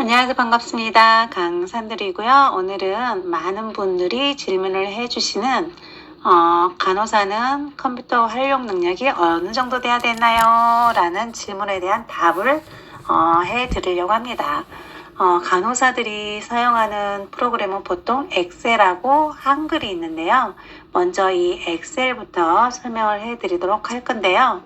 안녕하세요. 반갑습니다. 강산들이고요. 오늘은 많은 분들이 질문을 해주시는 어, 간호사는 컴퓨터 활용 능력이 어느 정도 돼야 되나요? 라는 질문에 대한 답을 어, 해드리려고 합니다. 어, 간호사들이 사용하는 프로그램은 보통 엑셀하고 한글이 있는데요. 먼저 이 엑셀부터 설명을 해드리도록 할 건데요.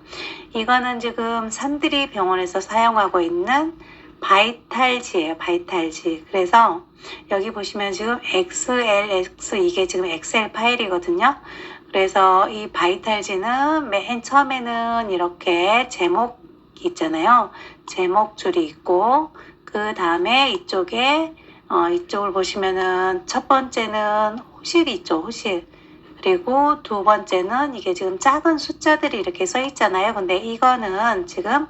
이거는 지금 산들이 병원에서 사용하고 있는 바이탈지예요. 바이탈지. 그래서 여기 보시면 지금 XLX 이게 지금 엑셀 파일이거든요. 그래서 이 바이탈지는 맨 처음에는 이렇게 제목 있잖아요. 제목 줄이 있고 그 다음에 이쪽에 어, 이쪽을 보시면은 첫 번째는 호실이 있죠. 호실. 그리고 두 번째는 이게 지금 작은 숫자들이 이렇게 써 있잖아요. 근데 이거는 지금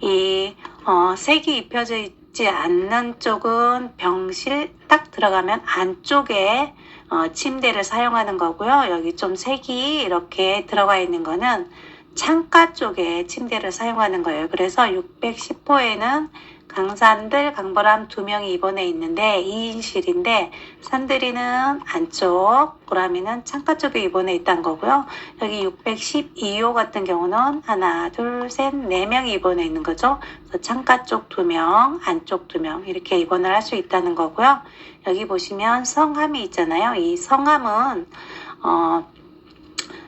이 어, 색이 입혀져 있지 않는 쪽은 병실 딱 들어가면 안쪽에 어, 침대를 사용하는 거고요. 여기 좀 색이 이렇게 들어가 있는 거는 창가 쪽에 침대를 사용하는 거예요. 그래서 610호에는 강산들, 강보람 두 명이 입원해 있는데 2인실인데 산들이는 안쪽, 보람이는 창가 쪽에 입원해 있다는 거고요. 여기 612호 같은 경우는 하나, 둘, 셋, 네 명이 입원해 있는 거죠. 그래서 창가 쪽 두 명, 안쪽 두 명 이렇게 입원을 할 수 있다는 거고요. 여기 보시면 성함이 있잖아요. 이 성함은 어,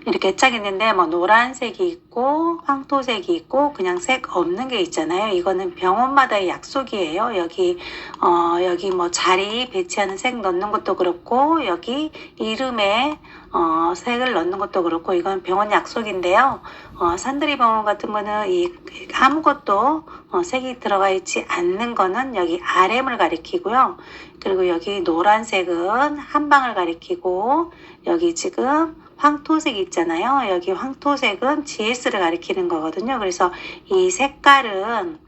이렇게 짝 있는데 뭐 노란색이 있고 황토색이 있고 그냥 색 없는 게 있잖아요. 이거는 병원마다의 약속이에요. 여기 어 여기 뭐 자리 배치하는 색 넣는 것도 그렇고 여기 이름에 어 색을 넣는 것도 그렇고 이건 병원 약속인데요. 어 산드리 병원 같은 거는 이 아무것도 어, 색이 들어가 있지 않는 거는 여기 RM을 가리키고요. 그리고 여기 노란색은 한방을 가리키고 여기 지금 황토색 있잖아요. 여기 황토색은 GS를 가리키는 거거든요. 그래서 이 색깔은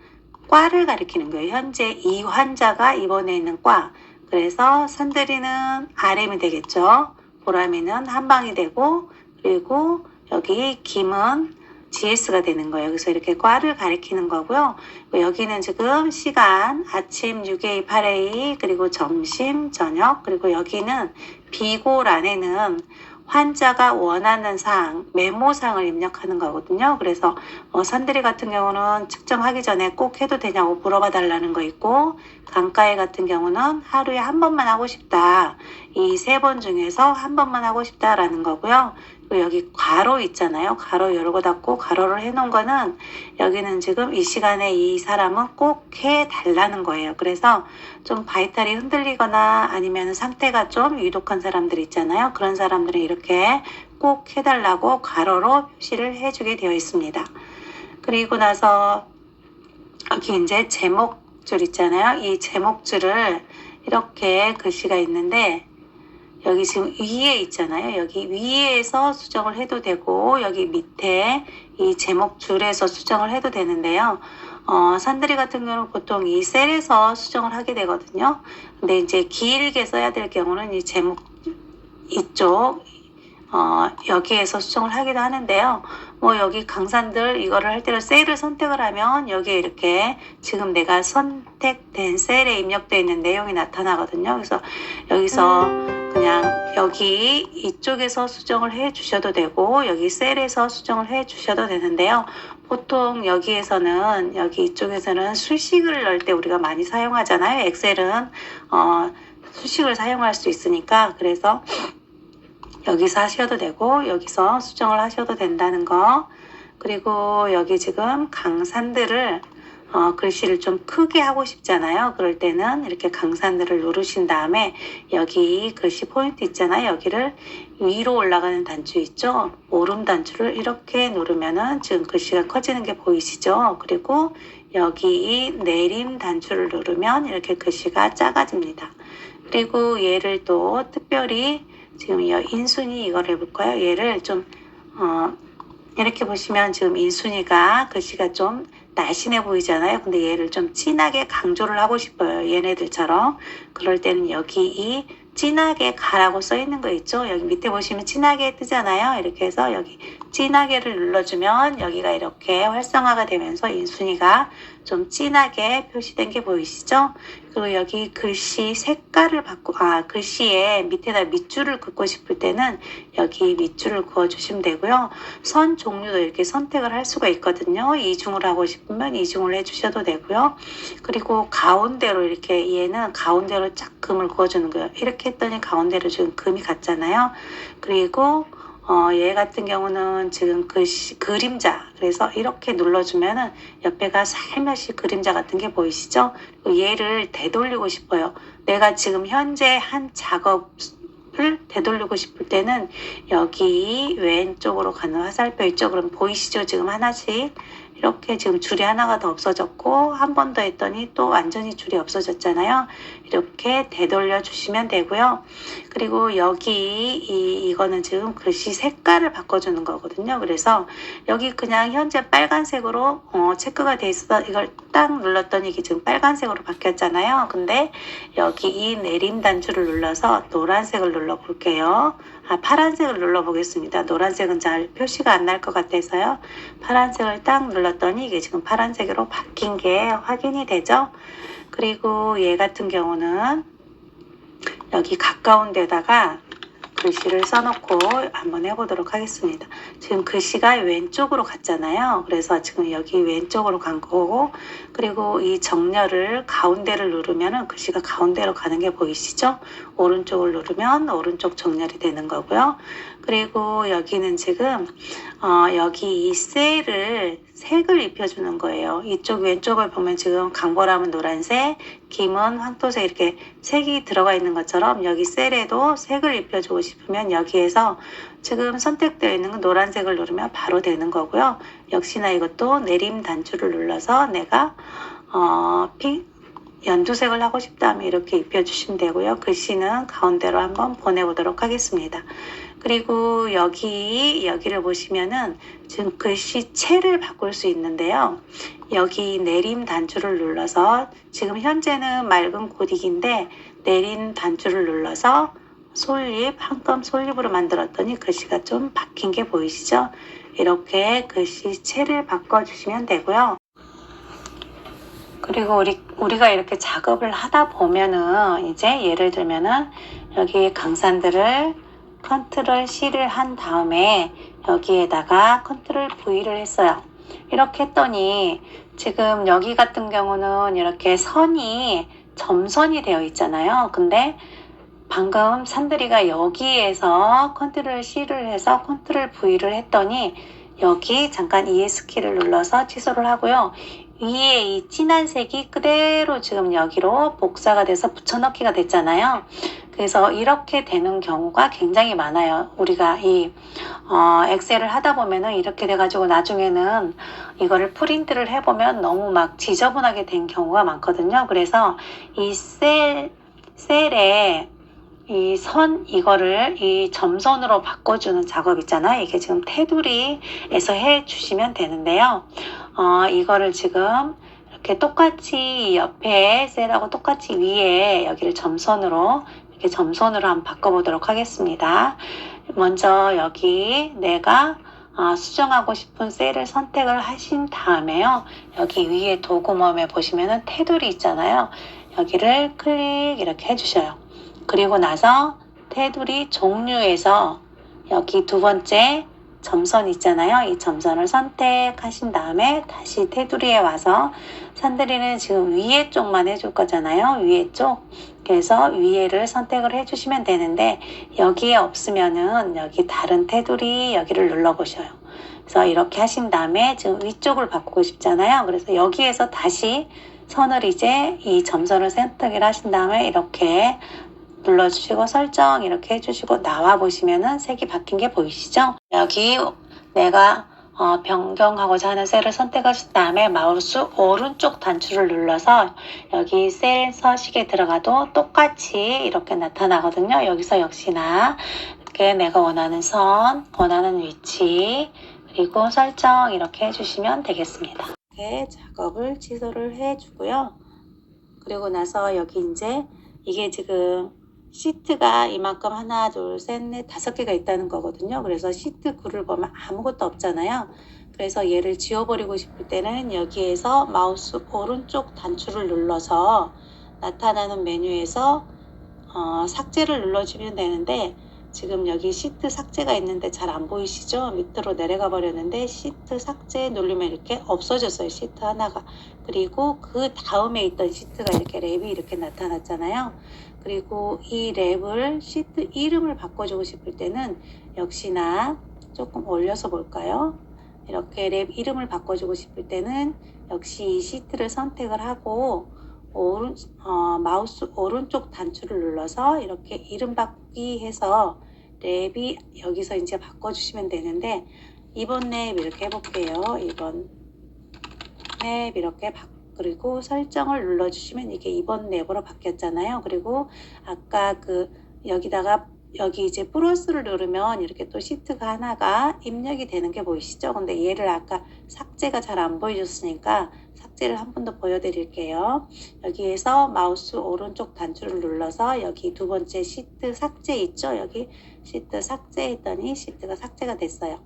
과를 가리키는 거예요. 현재 이 환자가 입원해 있는 과. 그래서 산들이는 RM이 되겠죠. 보람이는 한방이 되고 그리고 여기 김은 GS가 되는 거예요. 그래서 이렇게 과를 가리키는 거고요. 여기는 지금 시간 아침 6A, 8A 그리고 점심, 저녁 그리고 여기는 비고란에는 환자가 원하는 사항, 메모사항을 입력하는 거거든요. 그래서 어, 산들이 같은 경우는 측정하기 전에 꼭 해도 되냐고 물어봐 달라는 거 있고 강가에 같은 경우는 하루에 한 번만 하고 싶다. 이 세 번 중에서 한 번만 하고 싶다라는 거고요. 그리고 여기 괄호 있잖아요. 괄호 열고 닫고 괄호를 해놓은 거는 여기는 지금 이 시간에 이 사람은 꼭 해달라는 거예요. 그래서 좀 바이탈이 흔들리거나 아니면 상태가 좀 유독한 사람들 있잖아요. 그런 사람들은 이렇게 꼭 해달라고 괄호로 표시를 해주게 되어 있습니다. 그리고 나서 여기 이제 제목줄 있잖아요. 이 제목줄을 이렇게 글씨가 있는데 여기 지금 위에 있잖아요. 여기 위에서 수정을 해도 되고 여기 밑에 이 제목 줄에서 수정을 해도 되는데요. 어, 산들이 같은 경우는 보통 이 셀에서 수정을 하게 되거든요. 근데 이제 길게 써야 될 경우는 이 제목 이쪽 어, 여기에서 수정을 하기도 하는데요. 뭐 여기 강산들 이거를 할 때는 셀을 선택을 하면 여기에 이렇게 지금 내가 선택된 셀에 입력되어 있는 내용이 나타나거든요. 그래서 여기서 그냥 여기 이쪽에서 수정을 해 주셔도 되고 여기 셀에서 수정을 해 주셔도 되는데요. 보통 여기에서는 여기 이쪽에서는 수식을 넣을 때 우리가 많이 사용하잖아요. 엑셀은 어, 수식을 사용할 수 있으니까 그래서 여기서 하셔도 되고 여기서 수정을 하셔도 된다는 거 그리고 여기 지금 강산들을 어, 글씨를 좀 크게 하고 싶잖아요. 그럴 때는 이렇게 강산들을 누르신 다음에 여기 글씨 포인트 있잖아요. 여기를 위로 올라가는 단추 있죠. 오름 단추를 이렇게 누르면은 지금 글씨가 커지는 게 보이시죠. 그리고 여기 이 내림 단추를 누르면 이렇게 글씨가 작아집니다. 그리고 얘를 또 특별히 지금 이 인순이 이걸 해볼까요? 얘를 좀 어, 이렇게 보시면 지금 인순이가 글씨가 좀 날씬해 보이잖아요. 근데 얘를 좀 진하게 강조를 하고 싶어요. 얘네들처럼. 그럴 때는 여기 이 진하게 가라고 써 있는 거 있죠? 여기 밑에 보시면 진하게 뜨잖아요. 이렇게 해서 여기 진하게를 눌러주면 여기가 이렇게 활성화가 되면서 인순이가 좀 진하게 표시된 게 보이시죠? 그리고 여기 글씨 색깔을 바꾸, 아, 글씨에 밑에다 밑줄을 긋고 싶을 때는 여기 밑줄을 그어주시면 되고요. 선 종류도 이렇게 선택을 할 수가 있거든요. 이중을 하고 싶으면 이중을 해주셔도 되고요. 그리고 가운데로 이렇게 얘는 가운데로 쫙 금을 그어주는 거예요. 이렇게 했더니 가운데로 지금 금이 갔잖아요. 그리고 어, 얘 같은 경우는 지금 글씨, 그림자. 그래서 이렇게 눌러주면은 옆에가 살며시 그림자 같은 게 보이시죠? 얘를 되돌리고 싶어요. 내가 지금 현재 한 작업을 되돌리고 싶을 때는 여기 왼쪽으로 가는 화살표? 그럼 보이시죠? 지금 하나씩. 이렇게 지금 줄이 하나가 더 없어졌고 한 번 더 했더니 또 완전히 줄이 없어졌잖아요. 이렇게 되돌려 주시면 되고요. 그리고 여기 이, 이거는 지금 글씨 색깔을 바꿔주는 거거든요. 그래서 여기 그냥 현재 빨간색으로 어, 체크가 돼 있어 이걸 딱 눌렀더니 이게 지금 빨간색으로 바뀌었잖아요. 근데 여기 이 내림 단추를 눌러서 노란색을 눌러 볼게요. 아, 파란색을 눌러 보겠습니다. 노란색은 잘 표시가 안 날 것 같아서요. 파란색을 딱 눌렀더니 이게 지금 파란색으로 바뀐 게 확인이 되죠. 그리고 얘 같은 경우는 여기 가까운 데다가 글씨를 써놓고 한번 해보도록 하겠습니다. 지금 글씨가 왼쪽으로 갔잖아요. 그래서 지금 여기 왼쪽으로 간 거고, 그리고 이 정렬을 가운데를 누르면은 글씨가 가운데로 가는 게 보이시죠? 오른쪽을 누르면 오른쪽 정렬이 되는 거고요. 그리고 여기는 지금 어, 여기 이 셀을 색을 입혀주는 거예요. 이쪽 왼쪽을 보면 지금 강보람은 노란색, 김은 황토색 이렇게 색이 들어가 있는 것처럼 여기 셀에도 색을 입혀주고 싶으면 여기에서 지금 선택되어 있는 건 노란색을 누르면 바로 되는 거고요. 역시나 이것도 내림 단추를 눌러서 내가 어, 핑, 연두색을 하고 싶다면 이렇게 입혀주시면 되고요. 글씨는 가운데로 한번 보내보도록 하겠습니다. 그리고 여기 여기를 보시면은 지금 글씨체를 바꿀 수 있는데요. 여기 내림 단추를 눌러서 지금 현재는 맑은 고딕인데 내림 단추를 눌러서 솔잎 한검 솔잎으로 만들었더니 글씨가 좀 바뀐 게 보이시죠? 이렇게 글씨체를 바꿔주시면 되고요. 그리고 우리 우리가 이렇게 작업을 하다 보면은 이제 예를 들면은 여기 강산들을 컨트롤 C를 한 다음에 여기에다가 컨트롤 V를 했어요. 이렇게 했더니 지금 여기 같은 경우는 이렇게 선이 점선이 되어 있잖아요. 근데 방금 산들이가 여기에서 컨트롤 C를 해서 컨트롤 V를 했더니 여기 잠깐 ES 키를 눌러서 취소를 하고요. 위에 이 진한 색이 그대로 지금 여기로 복사가 돼서 붙여넣기가 됐잖아요. 그래서 이렇게 되는 경우가 굉장히 많아요. 우리가 이 어, 엑셀을 하다 보면은 이렇게 돼가지고 나중에는 이거를 프린트를 해보면 너무 막 지저분하게 된 경우가 많거든요. 그래서 이 셀, 셀에 이 선 이거를 이 점선으로 바꿔주는 작업 있잖아요. 이게 지금 테두리에서 해 주시면 되는데요. 어, 이거를 지금 이렇게 똑같이 옆에 셀하고 똑같이 위에 여기를 점선으로 이렇게 점선으로 한번 바꿔보도록 하겠습니다. 먼저 여기 내가 아, 수정하고 싶은 셀을 선택을 하신 다음에요. 여기 위에 도구 멈에 보시면은 테두리 있잖아요. 여기를 클릭 이렇게 해주셔요. 그리고 나서 테두리 종류에서 여기 두 번째 점선 있잖아요. 이 점선을 선택하신 다음에 다시 테두리에 와서 산들이는 지금 위에 쪽만 해줄 거잖아요. 위에 쪽. 그래서 위에를 선택을 해주시면 되는데 여기에 없으면은 여기 다른 테두리 여기를 눌러보셔요. 그래서 이렇게 하신 다음에 지금 위쪽을 바꾸고 싶잖아요. 그래서 여기에서 다시 선을 이제 이 점선을 선택을 하신 다음에 이렇게 눌러주시고 설정 이렇게 해주시고 나와 보시면은 색이 바뀐 게 보이시죠? 여기 내가 어, 변경하고자 하는 셀을 선택하신 다음에 마우스 오른쪽 단추를 눌러서 여기 셀 서식에 들어가도 똑같이 이렇게 나타나거든요. 여기서 역시나 이렇게 내가 원하는 선, 원하는 위치, 그리고 설정 이렇게 해주시면 되겠습니다. 이렇게 작업을 취소를 해주고요. 그리고 나서 여기 이제 이게 지금 시트가 이만큼 하나, 둘, 셋, 넷, 다섯 개가 있다는 거거든요. 그래서 시트 글을 보면 아무것도 없잖아요. 그래서 얘를 지워버리고 싶을 때는 여기에서 마우스 오른쪽 단추를 눌러서 나타나는 메뉴에서 어, 삭제를 눌러주면 되는데 지금 여기 시트 삭제가 있는데 잘 안 보이시죠? 밑으로 내려가 버렸는데 시트 삭제 누르면 이렇게 없어졌어요. 시트 하나가. 그리고 그 다음에 있던 시트가 이렇게 랩이 이렇게 나타났잖아요. 그리고 이 랩을 시트 이름을 바꿔주고 싶을 때는 역시나 조금 올려서 볼까요? 이렇게 랩 이름을 바꿔주고 싶을 때는 역시 이 시트를 선택을 하고 오른, 어, 마우스 오른쪽 단추를 눌러서 이렇게 이름 바꾸기 해서 랩이 여기서 이제 바꿔주시면 되는데 이번 랩 이렇게 해볼게요. 이번 랩 이렇게 바 그리고 설정을 눌러주시면 이게 이번 랩으로 바뀌었잖아요. 그리고 아까 그 여기다가 여기 이제 플러스를 누르면 이렇게 또 시트가 하나가 입력이 되는 게 보이시죠? 근데 얘를 아까 삭제가 잘 안 보여줬으니까 삭제를 한 번 더 보여드릴게요. 여기에서 마우스 오른쪽 단추를 눌러서 여기 두 번째 시트 삭제 있죠? 여기 시트 삭제했더니 시트가 삭제가 됐어요.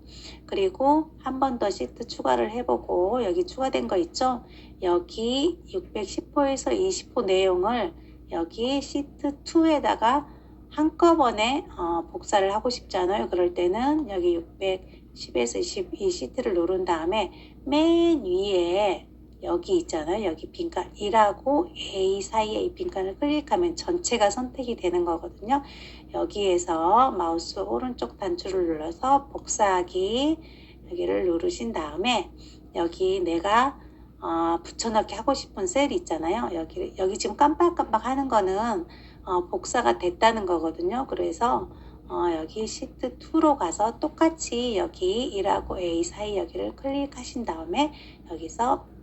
그리고 한 번 더 시트 추가를 해보고 여기 추가된 거 있죠? 여기 610호에서 20호 내용을 여기 시트 2에다가 한꺼번에 어, 복사를 하고 싶잖아요. 그럴 때는 여기 610에서 22 시트를 누른 다음에 맨 위에 여기 있잖아요. 여기 빈칸 1하고 A 사이에 이 빈칸을 클릭하면 전체가 선택이 되는 거거든요. 여기에서 마우스 오른쪽 단추를 눌러서 복사하기 여기를 누르신 다음에 여기 내가 어, 붙여넣기 하고 싶은 셀 있잖아요. 여기 여기 지금 깜빡깜빡 하는 거는 어, 복사가 됐다는 거거든요. 그래서 어, 여기 시트 2로 가서 똑같이 여기 1하고 A 사이 여기를 클릭하신 다음에 여기서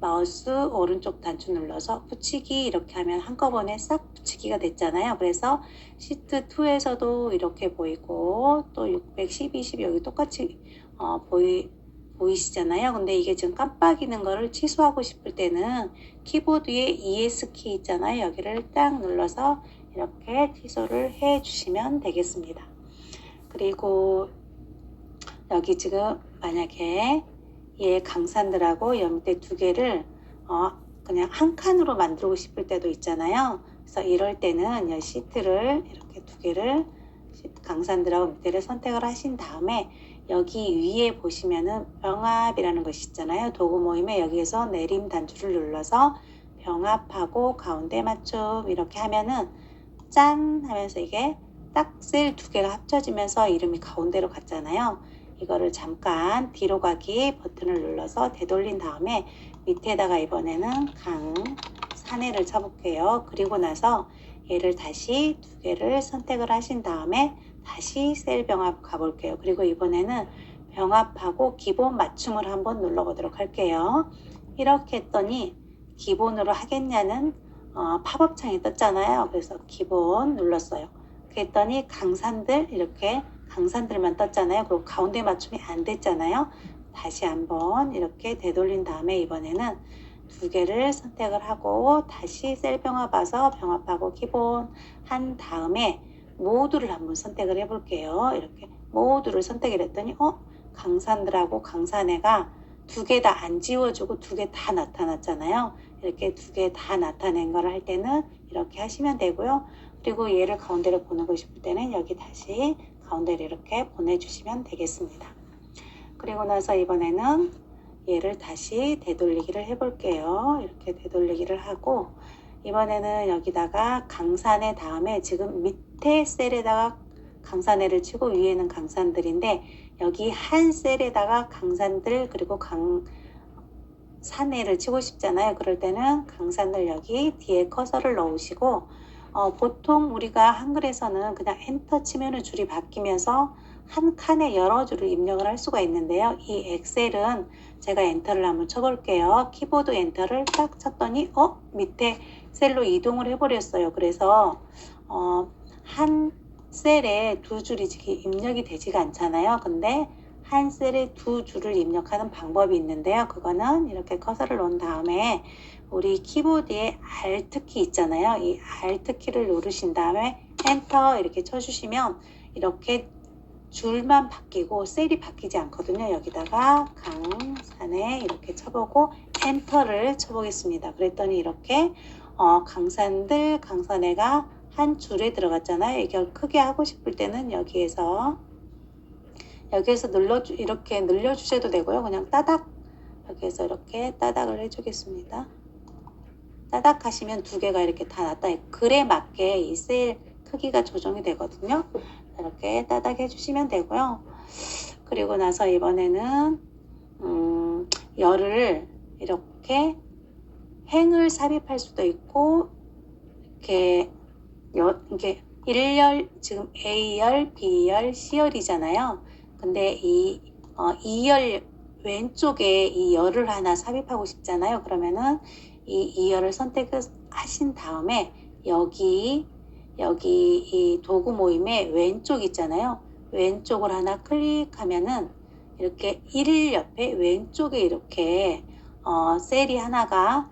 마우스 오른쪽 단추 눌러서 붙이기 이렇게 하면 한꺼번에 싹 붙이기가 됐잖아요. 그래서 시트 2에서도 이렇게 보이고 또 610, 20 여기 똑같이 어, 보이 보이시잖아요. 근데 이게 지금 깜빡이는 거를 취소하고 싶을 때는 키보드에 ES 키 있잖아요. 여기를 딱 눌러서 이렇게 취소를 해 주시면 되겠습니다. 그리고 여기 지금 만약에 얘 강산들하고 연대 두 개를 어, 그냥 한 칸으로 만들고 싶을 때도 있잖아요. 그래서 이럴 때는 이 시트를 이렇게 두 개를 강산들하고 밑에를 선택을 하신 다음에 여기 위에 보시면은 병합이라는 것이 있잖아요. 도구 모임에 여기에서 내림 단추를 눌러서 병합하고 가운데 맞춤 이렇게 하면은 짠 하면서 이게 딱셀 두 개가 합쳐지면서 이름이 가운데로 갔잖아요. 이거를 잠깐 뒤로 가기 버튼을 눌러서 되돌린 다음에 밑에다가 이번에는 강 산해를 쳐볼게요. 그리고 나서 얘를 다시 두 개를 선택을 하신 다음에 다시 셀 병합 가볼게요. 그리고 이번에는 병합하고 기본 맞춤을 한번 눌러 보도록 할게요. 이렇게 했더니 기본으로 하겠냐는 어, 팝업 창이 떴잖아요. 그래서 기본 눌렀어요. 그랬더니 강산들 이렇게 강산들만 떴잖아요. 그리고 가운데 맞춤이 안 됐잖아요. 다시 한번 이렇게 되돌린 다음에 이번에는 두 개를 선택을 하고 다시 셀 병합 와서 병합하고 기본 한 다음에 모두를 한번 선택을 해 볼게요. 이렇게 모두를 선택을 했더니 어 강산들하고 강산해가 두 개 다 안 지워주고 두 개 다 나타났잖아요. 이렇게 두 개 다 나타낸 거를 할 때는 이렇게 하시면 되고요. 그리고 얘를 가운데로 보내고 싶을 때는 여기 다시 가운데를 이렇게 보내주시면 되겠습니다. 그리고 나서 이번에는 얘를 다시 되돌리기를 해볼게요. 이렇게 되돌리기를 하고 이번에는 여기다가 강산의 다음에 지금 밑에 셀에다가 강산해를 치고 위에는 강산들인데 여기 한 셀에다가 강산들 그리고 강 산해를 치고 싶잖아요. 그럴 때는 강산들 여기 뒤에 커서를 넣으시고 어, 보통 우리가 한글에서는 그냥 엔터 치면은 줄이 바뀌면서 한 칸에 여러 줄을 입력을 할 수가 있는데요. 이 엑셀은 제가 엔터를 한번 쳐볼게요. 키보드 엔터를 딱 쳤더니 어 밑에 셀로 이동을 해버렸어요. 그래서 어, 한 셀에 두 줄이 입력이 되지가 않잖아요. 근데 한 셀에 두 줄을 입력하는 방법이 있는데요. 그거는 이렇게 커서를 놓은 다음에 우리 키보드에 Alt 키 있잖아요. 이 Alt 키를 누르신 다음에 엔터 이렇게 쳐주시면 이렇게 줄만 바뀌고 셀이 바뀌지 않거든요. 여기다가 강산에 이렇게 쳐보고 엔터를 쳐보겠습니다. 그랬더니 이렇게 어, 강산들 강산해가 한 줄에 들어갔잖아요. 이걸 크게 하고 싶을 때는 여기에서 여기에서 눌러 주 이렇게 늘려 주셔도 되고요. 그냥 따닥 여기에서 이렇게 따닥을 해주겠습니다. 따닥 하시면 두 개가 이렇게 다 나타 글에 맞게 이셀 크기가 조정이 되거든요. 이렇게 따닥 해주시면 되고요. 그리고 나서 이번에는 음, 열을 이렇게 행을 삽입할 수도 있고 이렇게 여, 이게 1열 지금 A열, B열, C열이잖아요. 근데 이 어, 2열 왼쪽에 이 열을 하나 삽입하고 싶잖아요. 그러면은 이 2열을 선택하신 다음에 여기 여기 이 도구 모임의 왼쪽 있잖아요. 왼쪽을 하나 클릭하면은 이렇게 1 옆에 왼쪽에 이렇게 어, 셀이 하나가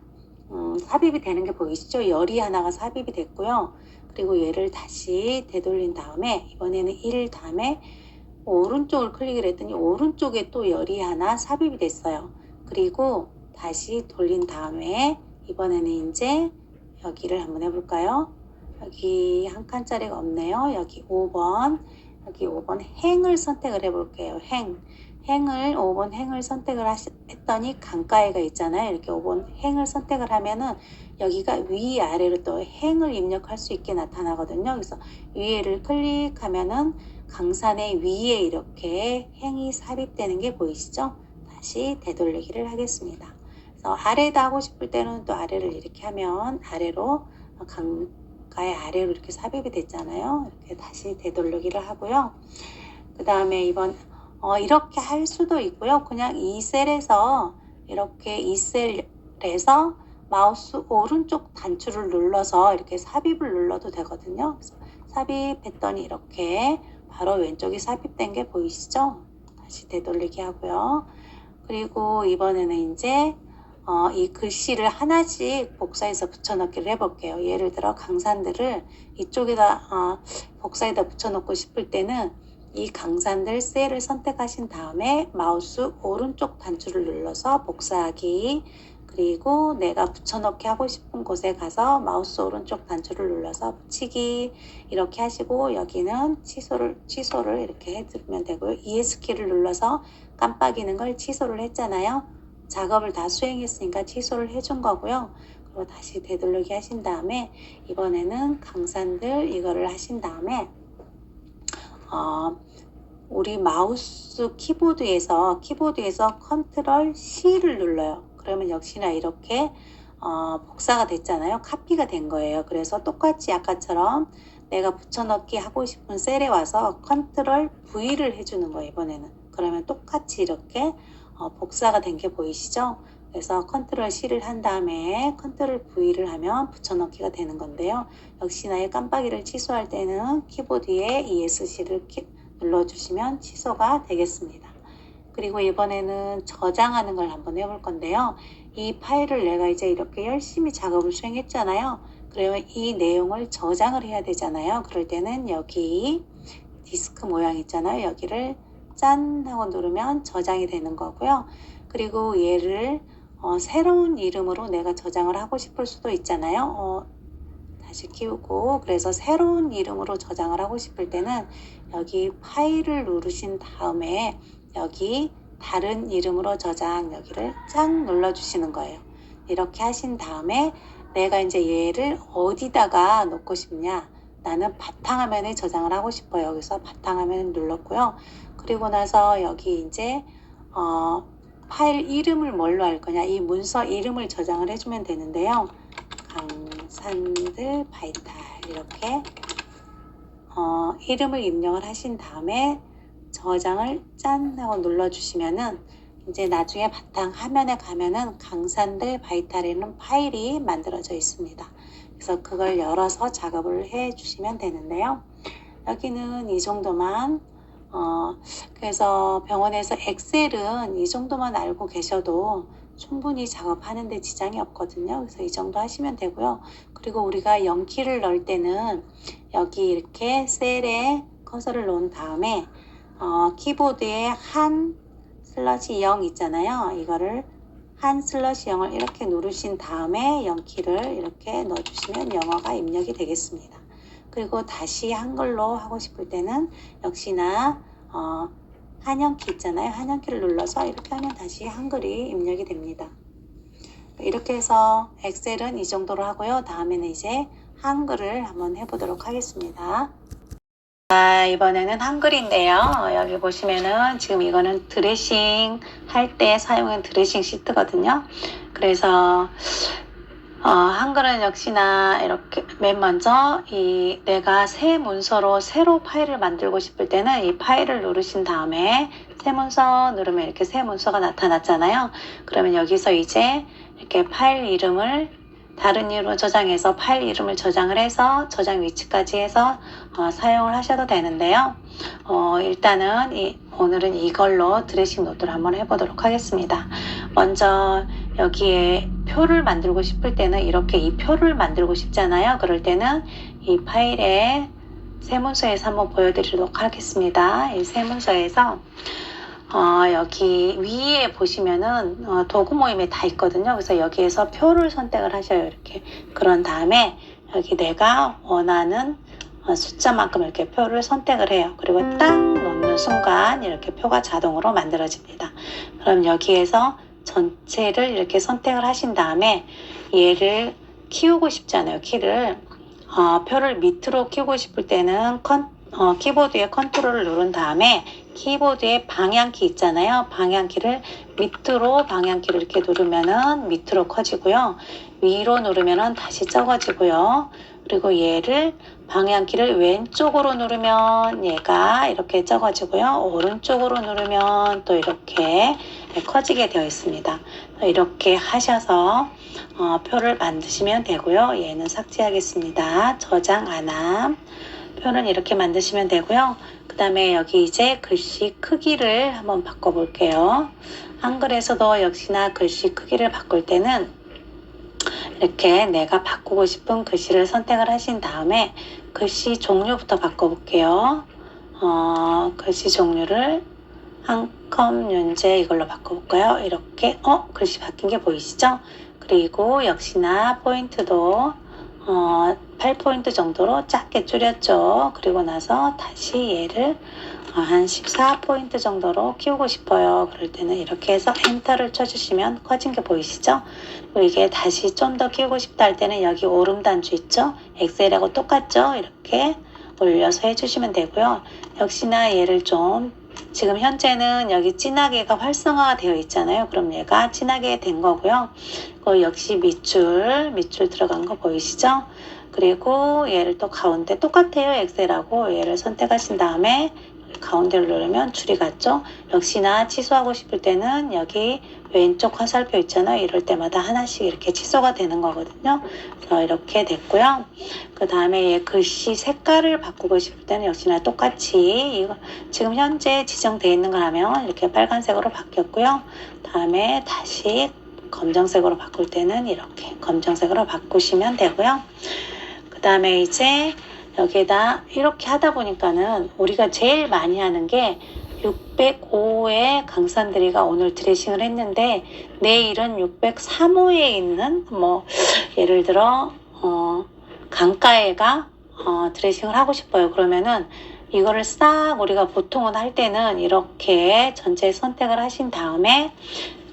음, 삽입이 되는 게 보이시죠? 열이 하나가 삽입이 됐고요. 그리고 얘를 다시 되돌린 다음에 이번에는 1 다음에 오른쪽을 클릭을 했더니 오른쪽에 또 열이 하나 삽입이 됐어요. 그리고 다시 돌린 다음에 이번에는 이제 여기를 한번 해볼까요? 여기 한 칸짜리가 없네요. 여기 5번, 여기 5번 행을 선택을 해볼게요. 행. 행을 5번 행을 선택을 하시, 했더니 강가에가 있잖아요. 이렇게 5번 행을 선택을 하면은 여기가 위 아래로 또 행을 입력할 수 있게 나타나거든요. 그래서 위에를 클릭하면은 강산의 위에 이렇게 행이 삽입되는 게 보이시죠? 다시 되돌리기를 하겠습니다. 그래서 아래다 하고 싶을 때는 또 아래를 이렇게 하면 아래로 강가의 아래로 이렇게 삽입이 됐잖아요. 이렇게 다시 되돌리기를 하고요. 그 다음에 이번 어, 이렇게 할 수도 있고요. 그냥 이 셀에서 이렇게 이 셀에서 마우스 오른쪽 단추를 눌러서 이렇게 삽입을 눌러도 되거든요. 삽입했더니 이렇게 바로 왼쪽이 삽입된 게 보이시죠? 다시 되돌리기 하고요. 그리고 이번에는 이제 어, 이 글씨를 하나씩 복사해서 붙여넣기를 해볼게요. 예를 들어 강산들을 이쪽에다 어, 복사에다 붙여넣고 싶을 때는 이 강산들 셀을 선택하신 다음에 마우스 오른쪽 단추를 눌러서 복사하기 그리고 내가 붙여넣기 하고 싶은 곳에 가서 마우스 오른쪽 단추를 눌러서 붙이기 이렇게 하시고 여기는 취소를 취소를 이렇게 해주면 되고요. ES 키를 눌러서 깜빡이는 걸 취소를 했잖아요. 작업을 다 수행했으니까 취소를 해준 거고요. 그리고 다시 되돌리기 하신 다음에 이번에는 강산들 이거를 하신 다음에 어, 우리 마우스 키보드에서 키보드에서 컨트롤 C를 눌러요. 그러면 역시나 이렇게 어, 복사가 됐잖아요. 카피가 된 거예요. 그래서 똑같이 아까처럼 내가 붙여넣기 하고 싶은 셀에 와서 컨트롤 V를 해주는 거예요. 이번에는. 그러면 똑같이 이렇게 어, 복사가 된 게 보이시죠? 그래서 컨트롤 C를 한 다음에 컨트롤 V를 하면 붙여넣기가 되는 건데요. 역시나 이 깜빡이를 취소할 때는 키보드에 ESC를 키, 눌러주시면 취소가 되겠습니다. 그리고 이번에는 저장하는 걸 한번 해볼 건데요. 이 파일을 내가 이제 이렇게 열심히 작업을 수행했잖아요. 그러면 이 내용을 저장을 해야 되잖아요. 그럴 때는 여기 디스크 모양 있잖아요. 여기를 짠 하고 누르면 저장이 되는 거고요. 그리고 얘를 어, 새로운 이름으로 내가 저장을 하고 싶을 수도 있잖아요. 어, 다시 키우고 그래서 새로운 이름으로 저장을 하고 싶을 때는 여기 파일을 누르신 다음에 여기 다른 이름으로 저장 여기를 짠 눌러 주시는 거예요. 이렇게 하신 다음에 내가 이제 얘를 어디다가 놓고 싶냐 나는 바탕화면에 저장을 하고 싶어요. 그래서 바탕화면 눌렀고요. 그리고 나서 여기 이제 어, 파일 이름을 뭘로 할 거냐 이 문서 이름을 저장을 해주면 되는데요. 강산들 바이탈 이렇게 어, 이름을 입력을 하신 다음에 저장을 짠 하고 눌러주시면은 이제 나중에 바탕 화면에 가면은 강산들 바이탈이라는 파일이 만들어져 있습니다. 그래서 그걸 열어서 작업을 해 주시면 되는데요. 여기는 이 정도만 어, 그래서 병원에서 엑셀은 이 정도만 알고 계셔도 충분히 작업하는데 지장이 없거든요. 그래서 이 정도 하시면 되고요. 그리고 우리가 0키를 넣을 때는 여기 이렇게 셀에 커서를 놓은 다음에 어, 키보드에 한 슬러시 0 있잖아요. 이거를 한 슬러시 0을 이렇게 누르신 다음에 0키를 이렇게 넣어주시면 영어가 입력이 되겠습니다. 그리고 다시 한글로 하고 싶을 때는 역시나 어, 한영키 있잖아요. 한영키를 눌러서 이렇게 하면 다시 한글이 입력이 됩니다. 이렇게 해서 엑셀은 이 정도로 하고요. 다음에는 이제 한글을 한번 해보도록 하겠습니다. 자, 이번에는 한글인데요. 여기 보시면은 지금 이거는 드레싱 할 때 사용한 드레싱 시트거든요. 그래서 어, 한글은 역시나 이렇게 맨 먼저 이 내가 새 문서로 새로 파일을 만들고 싶을 때는 이 파일을 누르신 다음에 새 문서 누르면 이렇게 새 문서가 나타났잖아요. 그러면 여기서 이제 이렇게 파일 이름을 다른 이름으로 저장해서 파일 이름을 저장을 해서 저장 위치까지 해서 어, 사용을 하셔도 되는데요. 어, 일단은 이, 오늘은 이걸로 드레싱 노트를 한번 해보도록 하겠습니다. 먼저 여기에 표를 만들고 싶을 때는 이렇게 이 표를 만들고 싶잖아요. 그럴 때는 이 파일에 세문서에서 한번 보여드리도록 하겠습니다. 이 세문서에서 어, 여기 위에 보시면은 어, 도구 모임에 다 있거든요. 그래서 여기에서 표를 선택을 하셔요. 이렇게. 그런 다음에 여기 내가 원하는 어, 숫자만큼 이렇게 표를 선택을 해요. 그리고 딱 놓는 순간 이렇게 표가 자동으로 만들어집니다. 그럼 여기에서 전체를 이렇게 선택을 하신 다음에 얘를 키우고 싶잖아요. 키를. 어, 표를 밑으로 키우고 싶을 때는 컨, 어, 키보드에 컨트롤을 누른 다음에 키보드에 방향키 있잖아요. 방향키를 밑으로 방향키를 이렇게 누르면은 밑으로 커지고요. 위로 누르면은 다시 적어지고요. 그리고 얘를 방향키를 왼쪽으로 누르면 얘가 이렇게 적어지고요. 오른쪽으로 누르면 또 이렇게 커지게 되어 있습니다. 이렇게 하셔서 어, 표를 만드시면 되고요. 얘는 삭제하겠습니다. 저장 안 함. 표는 이렇게 만드시면 되고요. 그 다음에 여기 이제 글씨 크기를 한번 바꿔볼게요. 한글에서도 역시나 글씨 크기를 바꿀 때는 이렇게 내가 바꾸고 싶은 글씨를 선택을 하신 다음에 글씨 종류부터 바꿔볼게요. 어, 글씨 종류를 한컴 윤제 이걸로 바꿔볼까요? 이렇게 어 글씨 바뀐 게 보이시죠? 그리고 역시나 포인트도 어, 8포인트 정도로 작게 줄였죠. 그리고 나서 다시 얘를 어, 한 14포인트 정도로 키우고 싶어요. 그럴 때는 이렇게 해서 엔터를 쳐주시면 커진 게 보이시죠? 그리고 이게 다시 좀 더 키우고 싶다 할 때는 여기 오름 단추 있죠? 엑셀하고 똑같죠? 이렇게 올려서 해주시면 되고요. 역시나 얘를 좀 지금 현재는 여기 진하게가 활성화가 되어 있잖아요. 그럼 얘가 진하게 된 거고요. 그 역시 밑줄, 밑줄 들어간 거 보이시죠? 그리고 얘를 또 가운데 똑같아요. 엑셀하고 얘를 선택하신 다음에 가운데를 누르면 줄이 같죠? 역시나 취소하고 싶을 때는 여기 왼쪽 화살표 있잖아요. 이럴 때마다 하나씩 이렇게 취소가 되는 거거든요. 그래서 이렇게 됐고요. 그 다음에 얘 글씨 색깔을 바꾸고 싶을 때는 역시나 똑같이 지금 현재 지정되어 있는 걸 하면 이렇게 빨간색으로 바뀌었고요. 다음에 다시 검정색으로 바꿀 때는 이렇게 검정색으로 바꾸시면 되고요. 그 다음에 이제 여기에다 이렇게 하다 보니까는 우리가 제일 많이 하는 게 605의 강산들이가 오늘 드레싱을 했는데 내일은 603호에 있는 뭐 예를 들어 어 강가에가 어 드레싱을 하고 싶어요. 그러면은 이거를 싹 우리가 보통은 할 때는 이렇게 전체 선택을 하신 다음에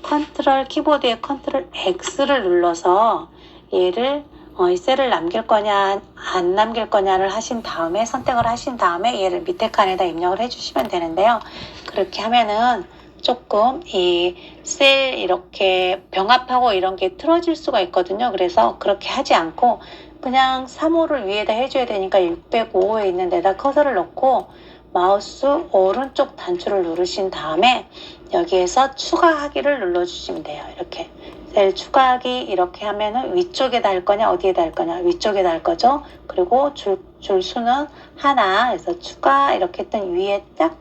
컨트롤 키보드에 컨트롤 X를 눌러서 얘를 어, 이 셀을 남길 거냐 안 남길 거냐를 하신 다음에 선택을 하신 다음에 얘를 밑에 칸에다 입력을 해주시면 되는데요. 그렇게 하면은 조금 이 셀 이렇게 병합하고 이런 게 틀어질 수가 있거든요. 그래서 그렇게 하지 않고 그냥 3호를 위에다 해줘야 되니까 605호에 있는 데다 커서를 넣고 마우스 오른쪽 단추를 누르신 다음에 여기에서 추가하기를 눌러주시면 돼요. 이렇게 셀 추가하기 이렇게 하면은 위쪽에다 할 거냐 어디에다 할 거냐 위쪽에다 할 거죠. 그리고 줄, 줄 수는 하나 그래서 추가 이렇게 했던 위에 딱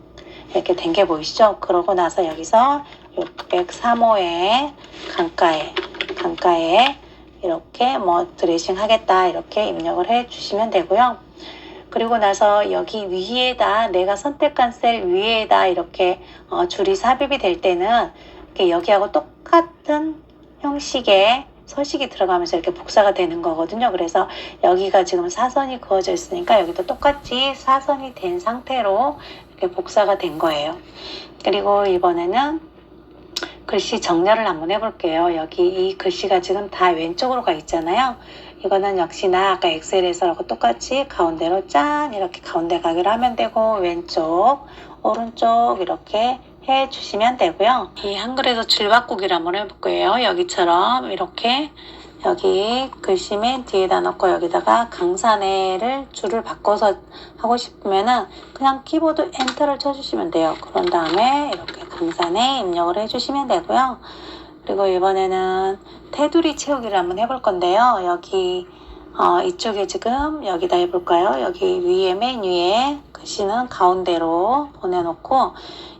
이렇게 된 게 보이시죠? 그러고 나서 여기서 603호에 강가에 강가에 이렇게 뭐 드레싱 하겠다 이렇게 입력을 해 주시면 되고요. 그리고 나서 여기 위에다 내가 선택한 셀 위에다 이렇게 어, 줄이 삽입이 될 때는 이렇게 여기하고 똑같은 형식의 서식이 들어가면서 이렇게 복사가 되는 거거든요. 그래서 여기가 지금 사선이 그어져 있으니까 여기도 똑같이 사선이 된 상태로 이렇게 복사가 된 거예요. 그리고 이번에는 글씨 정렬을 한번 해볼게요. 여기 이 글씨가 지금 다 왼쪽으로 가 있잖아요. 이거는 역시나 아까 엑셀에서하고 똑같이 가운데로 짠 이렇게 가운데 가기로 하면 되고 왼쪽 오른쪽 이렇게 해 주시면 되고요. 이 한글에서 줄 바꾸기를 한번 해볼 거예요. 여기처럼 이렇게 여기 글씨 맨 뒤에다 넣고 여기다가 강산해를 줄을 바꿔서 하고 싶으면은 그냥 키보드 엔터를 쳐주시면 돼요. 그런 다음에 이렇게 강산해 입력을 해주시면 되고요. 그리고 이번에는 테두리 채우기를 한번 해볼 건데요. 여기 어, 이쪽에 지금 여기다 해볼까요? 여기 위에 맨 위에 글씨는 가운데로 보내놓고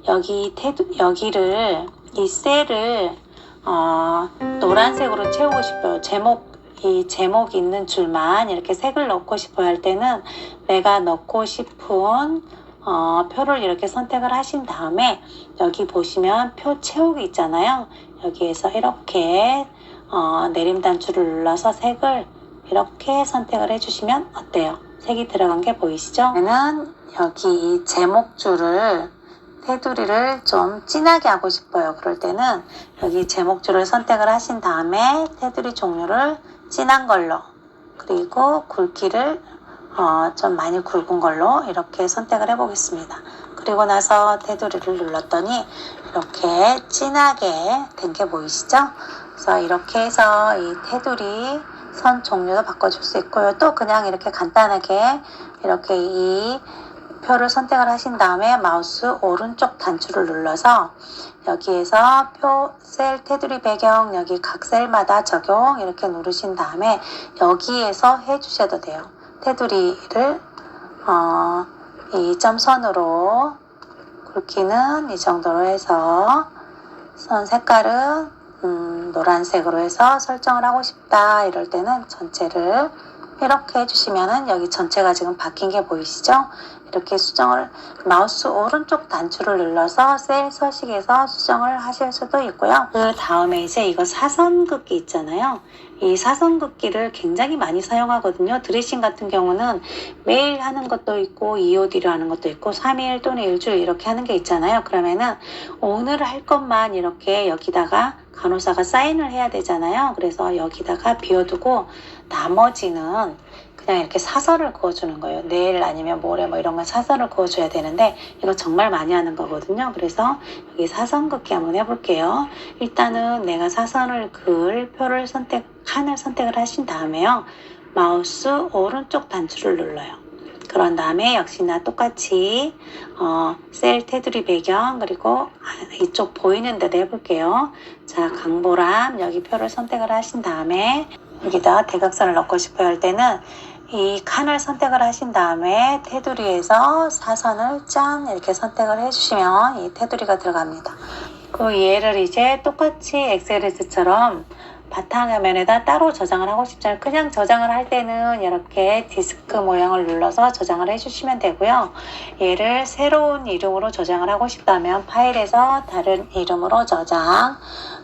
여기 테두 여기를 이 셀을 어, 노란색으로 채우고 싶어요. 제목 이 제목 있는 줄만 이렇게 색을 넣고 싶어 할 때는 내가 넣고 싶은 어, 표를 이렇게 선택을 하신 다음에 여기 보시면 표 채우기 있잖아요. 여기에서 이렇게 어, 내림 단추를 눌러서 색을 이렇게 선택을 해주시면 어때요? 색이 들어간 게 보이시죠? 저는 여기 이 제목 줄을 테두리를 좀 진하게 하고 싶어요. 그럴 때는 여기 제목 줄을 선택을 하신 다음에 테두리 종류를 진한 걸로 그리고 굵기를 어, 좀 많이 굵은 걸로 이렇게 선택을 해보겠습니다. 그리고 나서 테두리를 눌렀더니 이렇게 진하게 된 게 보이시죠? 그래서 이렇게 해서 이 테두리 선 종류도 바꿔줄 수 있고요. 또 그냥 이렇게 간단하게 이렇게 이 표를 선택을 하신 다음에 마우스 오른쪽 단추를 눌러서 여기에서 표 셀 테두리 배경 여기 각 셀마다 적용 이렇게 누르신 다음에 여기에서 해주셔도 돼요. 테두리를 어, 이 점선으로 굵기는 이 정도로 해서 선 색깔은 음, 노란색으로 해서 설정을 하고 싶다 이럴 때는 전체를 이렇게 해주시면은 여기 전체가 지금 바뀐 게 보이시죠? 이렇게 수정을 마우스 오른쪽 단추를 눌러서 셀 서식에서 수정을 하실 수도 있고요. 그 다음에 이제 이거 사선 긋기 있잖아요. 이 사선 긋기를 굉장히 많이 사용하거든요. 드레싱 같은 경우는 매일 하는 것도 있고 EOD로 하는 것도 있고 3일 또는 일주일 이렇게 하는 게 있잖아요. 그러면은 오늘 할 것만 이렇게 여기다가 간호사가 사인을 해야 되잖아요. 그래서 여기다가 비워두고 나머지는 그냥 이렇게 사설을 그어주는 거예요. 내일 아니면 모레 뭐 이런 건 사설을 그어줘야 되는데 이거 정말 많이 하는 거거든요. 그래서 여기 사선 긋기 한번 해볼게요. 일단은 내가 사선을 그을 표를 선택, 칸을 선택을 하신 다음에요. 마우스 오른쪽 단추를 눌러요. 그런 다음에 역시나 똑같이 어, 셀 테두리 배경 그리고 이쪽 보이는 데도 해볼게요. 자 강보람 여기 표를 선택을 하신 다음에 여기다 대각선을 넣고 싶어요 할 때는 이 칸을 선택을 하신 다음에 테두리에서 사선을 짠 이렇게 선택을 해주시면 이 테두리가 들어갑니다. 그 얘를 이제 똑같이 엑셀에서처럼 바탕화면에다 따로 저장을 하고 싶잖아요. 그냥 저장을 할 때는 이렇게 디스크 모양을 눌러서 저장을 해주시면 되고요. 얘를 새로운 이름으로 저장을 하고 싶다면 파일에서 다른 이름으로 저장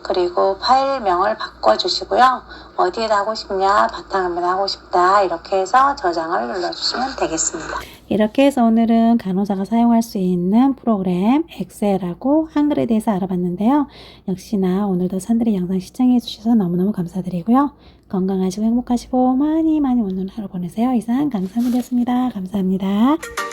그리고 파일명을 바꿔주시고요. 어디에다 하고 싶냐 바탕화면에 하고 싶다 이렇게 해서 저장을 눌러주시면 되겠습니다. 이렇게 해서 오늘은 간호사가 사용할 수 있는 프로그램 엑셀하고 한글에 대해서 알아봤는데요. 역시나 오늘도 산들이 영상 시청해 주셔서 너무너무 감사드리고요. 건강하시고 행복하시고 많이 많이 오늘 하루 보내세요. 이상 강사님이었습니다. 감사합니다.